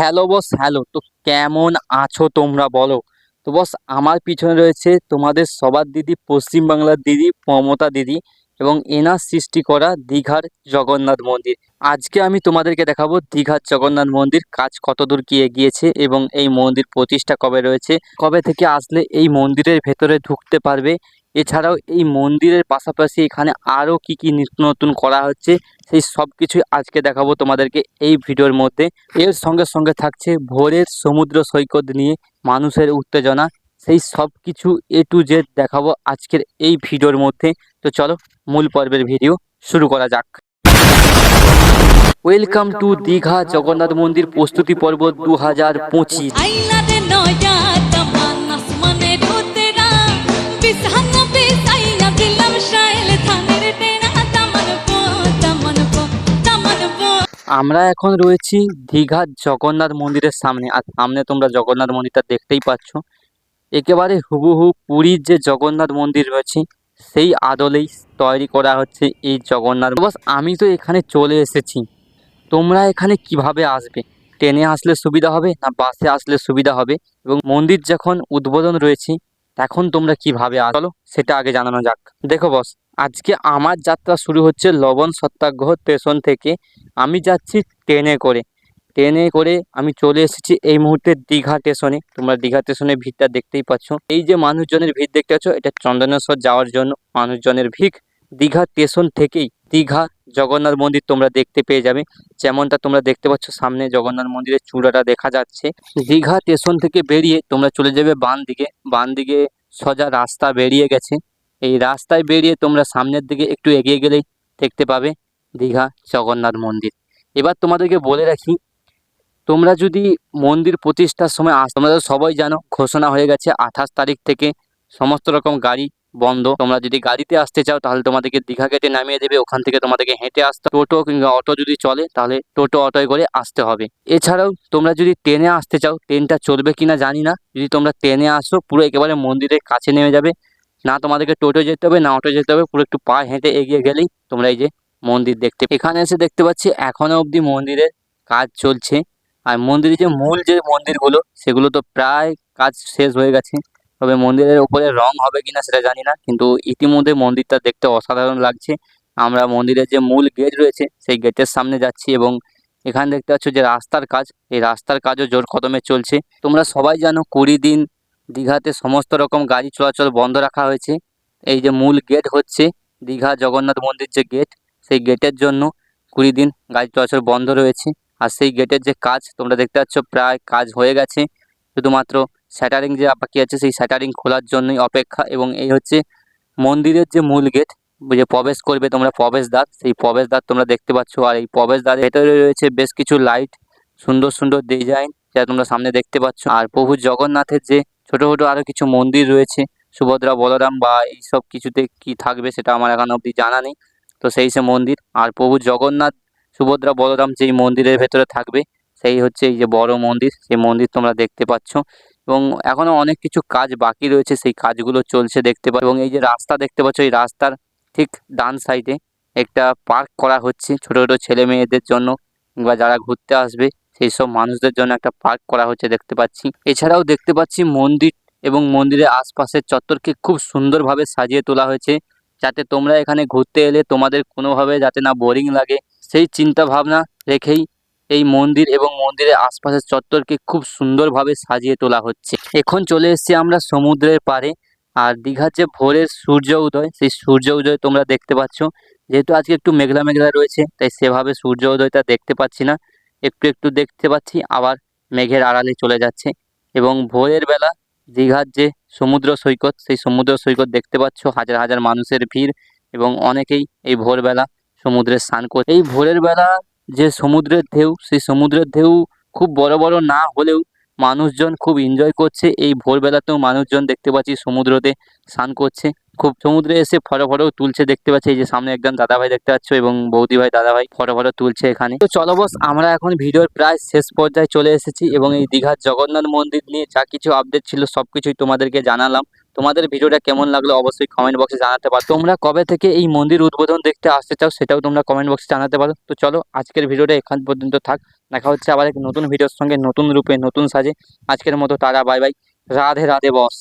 Hello boss, hello. তো কেমন আছো তোমরা বলো? তো বস, আমার পিছনে রয়েছে তোমাদের সবার দিদি পশ্চিমবাংলার দিদি, মমতা দিদি এবং এনার সৃষ্টি করা দীঘার জগন্নাথ মন্দির। আজকে আমি তোমাদেরকে দেখাবো দীঘার জগন্নাথ মন্দির, কাজ কতদূর কি এগিয়েছে এবং এই মন্দির প্রতিষ্ঠা কবে রয়েছে, কবে থেকে আসলে এই মন্দিরের ভেতরে ঢুকতে পারবে এছাড়াও এই মন্দিরের পাশাপাশি এখানে আরও কি কি নিত্য নতুন করা হচ্ছে, সেই সব কিছুই আজকে দেখাবো তোমাদেরকে এই ভিডিওর মধ্যে। এর সঙ্গে সঙ্গে থাকছে ভোরের সমুদ্র সৈকত নিয়ে মানুষের উত্তেজনা, সেই সব কিছু এ টু জেড দেখাবো আজকের এই ভিডিওর মধ্যে। তো চলো মূল পর্বের ভিডিও শুরু করা যাক। ওয়েলকাম টু দীঘা জগন্নাথ মন্দির প্রস্তুতি পর্ব দু হাজার পঁচিশ আমরা এখন রয়েছি দীঘার জগন্নাথ মন্দিরের সামনে। আর সামনে তোমরা জগন্নাথ মন্দিরটা দেখতেই পাচ্ছ। একেবারে হুবহু পুরীর যে জগন্নাথ মন্দির রয়েছে, সেই আদলেই তৈরি করা হচ্ছে এই জগন্নাথ। বাস, আমি তো এখানে চলে এসেছি। তোমরা এখানে কীভাবে আসবে? ট্রেনে আসলে সুবিধা হবে না বাসে আসলে সুবিধা হবে? এবং মন্দির যখন উদ্বোধন রয়েছে এখন তোমরা কীভাবে আস চলো, সেটা আগে জানানো যাক। দেখো বস আজকে আমার যাত্রা শুরু হচ্ছে লবণ সত্যাগ্রহ স্টেশন থেকে। আমি যাচ্ছি ট্রেনে করে। ট্রেনে করে আমি চলে এসেছি এই মুহূর্তে দীঘা স্টেশনে তোমরা দীঘা স্টেশনের ভিড়টা দেখতেই পাচ্ছ। এই যে মানুষজনের ভিড় দেখতে পাচ্ছ, এটা চন্দনেশ্বর যাওয়ার জন্য মানুষজনের ভিড়। দীঘা স্টেশন থেকেই দীঘা জগন্নাথ মন্দির তোমরা দেখতে পেয়ে যাবে। যেমনটা তোমরা দেখতে পাচ্ছ সামনে জগন্নাথ মন্দিরের চূড়াটা দেখা যাচ্ছে। দীঘা স্টেশন থেকে বেরিয়ে তোমরা চলে যাবে বান দিকে। বান দিকে সোজা রাস্তা বেরিয়ে গেছে। এই রাস্তায় বেরিয়ে তোমরা সামনের দিকে একটু এগিয়ে গেলেই দেখতে পাবে দীঘা জগন্নাথ মন্দির। এবার তোমাদেরকে বলে রাখি, তোমরা যদি মন্দির প্রতিষ্ঠার সময় আস তোমরা সবাই জানো, ঘোষণা হয়ে গেছে আঠাশ তারিখ থেকে সমস্ত রকম গাড়ি বন্ধ। তোমরা যদি গাড়িতে আসতে চাও, তাহলে তোমাদেরকে দীঘা গেটে নামিয়ে দেবে। ওখান থেকে তোমাদেরকে হেঁটে আসতে টোটো কিংবা অটো যদি চলে, তাহলে টোটো, অটোয় করে আসতে হবে। এছাড়াও তোমরা যদি ট্রেনে আসতে চাও, ট্রেনটা চলবে কিনা জানি না। যদি তোমরা ট্রেনে আসো, পুরো একেবারে মন্দিরের কাছে নেমে যাবে। না তোমাদেরকে টোটো যেতে হবে, না অটো যেতে হবে, পুরো একটু পা হেঁটে এগিয়ে গেলেই তোমরা এই যে মন্দির দেখতে এখানে এসে দেখতে পাচ্ছি, এখনও অবধি মন্দিরের কাজ চলছে। আর মন্দিরের যে মূল যে মন্দিরগুলো, সেগুলো তো প্রায় কাজ শেষ হয়ে গেছে। তবে মন্দিরের উপরে রং হবে কিনা সেটা জানি না, কিন্তু ইতিমধ্যে মন্দিরটা দেখতে অসাধারণ লাগছে। আমরা মন্দিরের যে মূল গেট রয়েছে, সেই গেটের সামনে যাচ্ছি এবং এখানে দেখতে পাচ্ছ যে রাস্তার কাজ, এই রাস্তার কাজও জোর কদমে চলছে। তোমরা সবাই জানো কুড়ি দিন দীঘাতে সমস্ত রকম গাড়ি চলাচল বন্ধ রাখা হয়েছে। এই যে মূল গেট হচ্ছে দীঘা জগন্নাথ মন্দির যে গেট সেই গেটের জন্য কুড়ি দিন গাড়ি চলাচল বন্ধ রয়েছে। আর সেই গেটের যে কাজ, তোমরা দেখতে পাচ্ছ প্রায় কাজ হয়ে গেছে। শুধুমাত্র স্যাটারিং যে বাকি আছে, সেই স্যাটারিং খোলার জন্যই অপেক্ষা এবং এই হচ্ছে মন্দিরের যে মূল গেট যে প্রবেশ করবে তোমরা প্রবেশদ্বার, সেই প্রবেশদ্বার তোমরা দেখতে পাচ্ছ। আর এই প্রবেশদ্বারের ভেতরে রয়েছে বেশ কিছু লাইট সুন্দর সুন্দর ডিজাইন যা তোমরা সামনে দেখতে পাচ্ছ। আর প্রভু জগন্নাথের যে ছোট ছোট আরও কিছু মন্দির রয়েছে, সুভদ্রা, বলরাম বা এইসব কিছুতে কি থাকবে সেটা আমার এখন অবধি জানা নেই। তো সেই সে মন্দির। আর প্রভু জগন্নাথ, সুভদ্রা, বলরাম যেই মন্দিরের ভেতরে থাকবে, সেই হচ্ছে এই যে বড় মন্দির, সেই মন্দির তোমরা দেখতে পাচ্ছ। এবং এখনও অনেক কিছু কাজ বাকি রয়েছে, সেই কাজগুলো চলছে দেখতে পাচ্ছ এবং এই যে রাস্তা দেখতে পাচ্ছ, এই রাস্তার ঠিক ডান সাইডে একটা পার্ক করা হচ্ছে ছোট ছোট ছেলে মেয়েদের জন্য বা যারা ঘুরতে আসবে, সেই সব মানুষদের জন্য একটা পার্ক করা হচ্ছে দেখতে পাচ্ছি। এছাড়াও দেখতে পাচ্ছি মন্দির এবং মন্দিরের আশপাশের চত্বরকে খুব সুন্দরভাবে সাজিয়ে তোলা হয়েছে যাতে তোমরা এখানে ঘুরতে এলে তোমাদের কোনোভাবে যাতে না বোরিং লাগে। সেই চিন্তা ভাবনা রেখেই এই মন্দির এবং মন্দিরের আশপাশের চত্বরকে খুব সুন্দরভাবে সাজিয়ে তোলা হচ্ছে। এখন চলে এসেছি আমরা সমুদ্রের পাড়ে। আর দীঘার যে ভোরের সূর্য উদয়, সেই সূর্য উদয় তোমরা দেখতে পাচ্ছ। যেহেতু আজকে একটু মেঘলা মেঘলা রয়েছে, তাই সেভাবে সূর্য উদয়টা দেখতে পাচ্ছি না। একটু একটু দেখতে পাচ্ছি, আবার মেঘের আড়ালে চলে যাচ্ছে। এবং ভোরের বেলা দীঘার যে সমুদ্র সৈকত, সেই সমুদ্র সৈকত দেখতে পাচ্ছ। হাজার হাজার মানুষের ভিড় এবং অনেকেই এই ভোরবেলা সমুদ্রে স্নান করে এই ভোরের বেলা যে সমুদ্রের ঢেউ, সেই সমুদ্রের ঢেউ খুব বড় বড় না হলেও মানুষজন খুব এনজয় করছে। এই ভোরবেলাতেও মানুষজন দেখতে পাচ্ছি সমুদ্রতে স্নান করছে। খুব সমুদ্রে এসে ফটো ফটো তুলছে দেখতে পাচ্ছি। এই যে সামনে একজন দাদা ভাই দেখতে পাচ্ছ এবং বৌদি ভাই দাদা ভাই ফটো ফটো তুলছে এখানে। তো চলো বস, আমরা এখন ভিডিওর প্রায় শেষ পর্যায়ে চলে এসেছি এবং এই দীঘার জগন্নাথ মন্দির নিয়ে যা কিছু আপডেট ছিল সব কিছুই তোমাদেরকে জানালাম। তোমাদের ভিডিওটা কেমন লাগল অবশ্যই কমেন্ট বক্সে জানাতে পারো। তোমরা কবে থেকে এই মন্দির উদ্বোধন দেখতে আসতে চাও সেটাও তোমরা কমেন্ট বক্সে জানাতে পারো। তো চলো আজকের ভিডিওটা এখান পর্যন্ত থাক। দেখা হচ্ছে আবার এক নতুন ভিডিওর সঙ্গে নতুন রূপে, নতুন সাজে। আজকের মতো তারা bye bye Radhe Radhe boss.